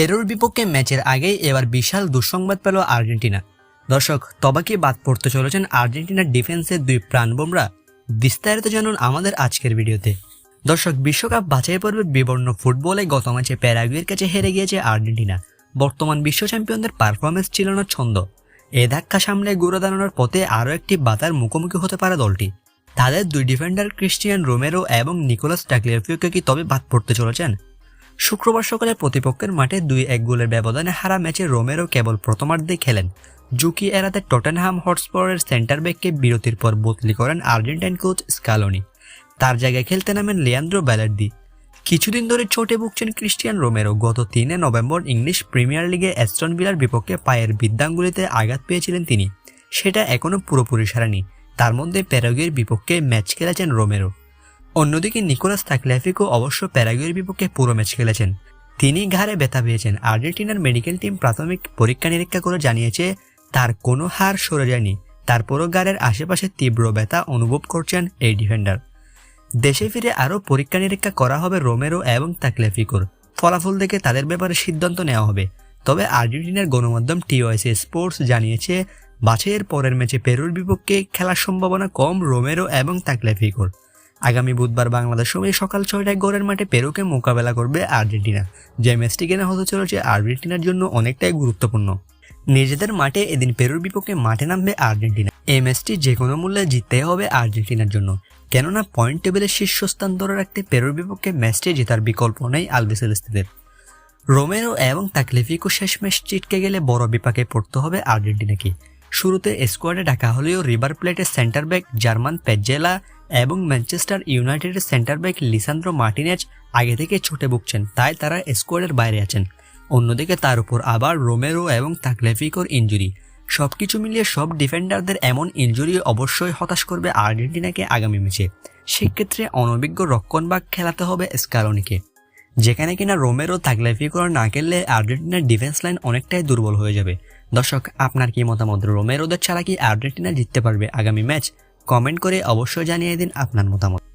পেরুর বিপক্ষে ম্যাচের আগেই এবার বিশাল দুঃসংবাদ পেল আর্জেন্টিনা। দর্শক তবাকি বাদ পড়তে চলেছেন আর্জেন্টিনার ডিফেন্সের দুই প্রাণবোমরা বিস্তারিত জানুন আমাদের আজকের ভিডিওতে। দর্শক, বিশ্বকাপ বাছাই পর্বে বিবর্ণ ফুটবলে গত ম্যাচে প্যারাগুয়ের কাছে হেরে গিয়েছে আর্জেন্টিনা। বর্তমান বিশ্ব চ্যাম্পিয়নদের পারফরমেন্স ছিল না ছন্দ। এ ধাক্কা সামনে গুঁড়ো দাঁড়ানোর পথে আরও একটি বাতার মুখোমুখি হতে পারে দলটি। তাদের দুই ডিফেন্ডার ক্রিস্টিয়ান রোমেরো এবং নিকোলাস টাকলিয়াফিওকে কি তবে বাদ পড়তে চলেছেন? শুক্রবার সকালে প্রতিপক্ষের মাঠে দুই এক গোলের ব্যবধানে হারা ম্যাচে রোমেরো কেবল প্রথমার্ধে খেলেন। জুকি এড়াতে টটেনহাম হটস্পরের সেন্টার ব্যাককে বিরতির পর বদলি করেন আর্জেন্টাইন কোচ স্কালোনি। তার জায়গায় খেলতে নামেন লিয়ান্দ্রো ব্যালার্দি কিছুদিন ধরে চোটে ভুগছেন ক্রিস্টিয়ান রোমেরো। গত তিনে নভেম্বর ইংলিশ প্রিমিয়ার লিগে অ্যাস্টন ভিলার বিপক্ষে পায়ের বিদ্যাঙ্গুলিতে আঘাত পেয়েছিলেন তিনি। সেটা এখনও পুরোপুরি সারেনি। তার মধ্যে প্যারাগুয়ের বিপক্ষে ম্যাচ খেলেছেন রোমেরো। অন্যদিকে নিকোলাস তাকলাফিকো অবশ্য প্যারাগুয়ের বিপক্ষে পুরো ম্যাচ খেলেছেন। তিনি ঘাড়ে ব্যথা পেয়েছেন। আর্জেন্টিনার মেডিকেল টিম প্রাথমিক পরীক্ষা নিরীক্ষা করে জানিয়েছে, তার কোনো হার সরে যায়নি। তারপরও গাড়ের আশেপাশে তীব্র ব্যথা অনুভব করছেন এই ডিফেন্ডার। দেশে ফিরে আরও পরীক্ষা নিরীক্ষা করা হবে রোমেরো এবং তাকলেফিকোর ফলাফল দেখে তাদের ব্যাপারে সিদ্ধান্ত নেওয়া হবে। তবে আর্জেন্টিনার গণমাধ্যম টিওএসএ স্পোর্টস জানিয়েছে, বাছাইয়ের পরের ম্যাচে পেরুর বিপক্ষে খেলার সম্ভাবনা কম রোমেরো এবং তাকলেফিকোর আগামী বুধবার বাংলাদেশ সময় সকাল ছয়টায় গড়ের মাঠে পেরুকে মোকাবেলা করবে আর্জেন্টিনা। যে ম্যাচটি কেনা হতে চলেছে আর্জেন্টিনার জন্য অনেকটাই গুরুত্বপূর্ণ। নিজেদের মাঠে এদিন পেরুর বিপক্ষে মাঠে নামবে আর্জেন্টিনা। এই ম্যাচটি যে কোনো মূল্যে জিততে হবে আর্জেন্টিনার জন্য। কেননা পয়েন্ট টেবিলের শীর্ষস্থান ধরে রাখতে পেরুর বিপক্ষে ম্যাচটি জেতার বিকল্প নেই আলবিসেলেস্তিদের রোমেরো এবং তাকলিফিকো শেষ ম্যাচ চিটকে গেলে বড় বিপাকে পড়তে হবে আর্জেন্টিনাকে। শুরুতে স্কোয়াডে ডাকা হলেও রিভার প্লেটের সেন্টার ব্যাক জার্মান পেজেলা এবং ম্যানচেস্টার ইউনাইটেডের সেন্টার ব্যাক লিসান্দ্রো মার্টিনেজ আগে থেকে ছুটে বুকছেন তাই তারা স্কোয়াডের বাইরে আছেন। অন্যদিকে তার উপর আবার রোমেরো এবং তাকলেফিকোর ইঞ্জুরি সব কিছু মিলিয়ে সব ডিফেন্ডারদের এমন ইঞ্জুরি অবশ্যই হতাশ করবে আর্জেন্টিনাকে আগামী ম্যাচে। সেক্ষেত্রে অনভিজ্ঞ রক্ষণবাগ খেলাতে হবে স্কালোনিকে যেখানে কিনা রোমেরো তাকলেফিকোর না খেললে আর্জেন্টিনার ডিফেন্স লাইন অনেকটাই দুর্বল হয়ে যাবে। দর্শক, আপনার কি মতামত? রোমেরোদের ছাড়া কি আর্জেন্টিনা জিততে পারবে আগামী ম্যাচ? কমেন্ট করে অবশ্যই জানিয়ে দিন আপনার মতামত।